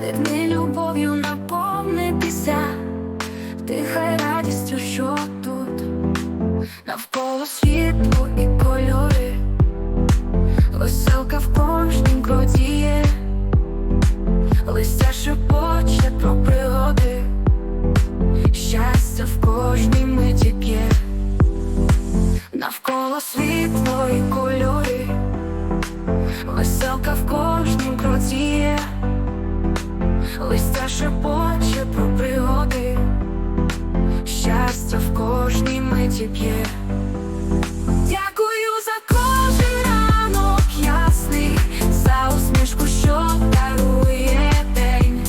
Стерни любов'ю наповнитися, дихай радістю, що тут, навколо світло і кольори, веселка в кожнім є, листя шепоче про пригоди, щастя в кожній миті п'є, навколо світло і кольори. Листя шепоче про пригоди щастя в кожній миті п'є. Дякую за кожен ранок ясний, за усмішку, що дарує день.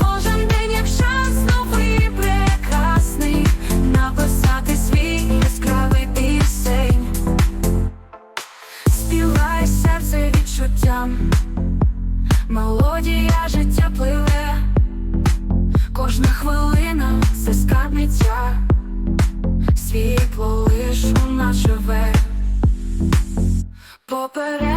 Кожен день як шанс прекрасний, написати свій яскравий пісень. Співай серце відчуттям, мелодія життя пливе. Світло лиш у нас живе, попереду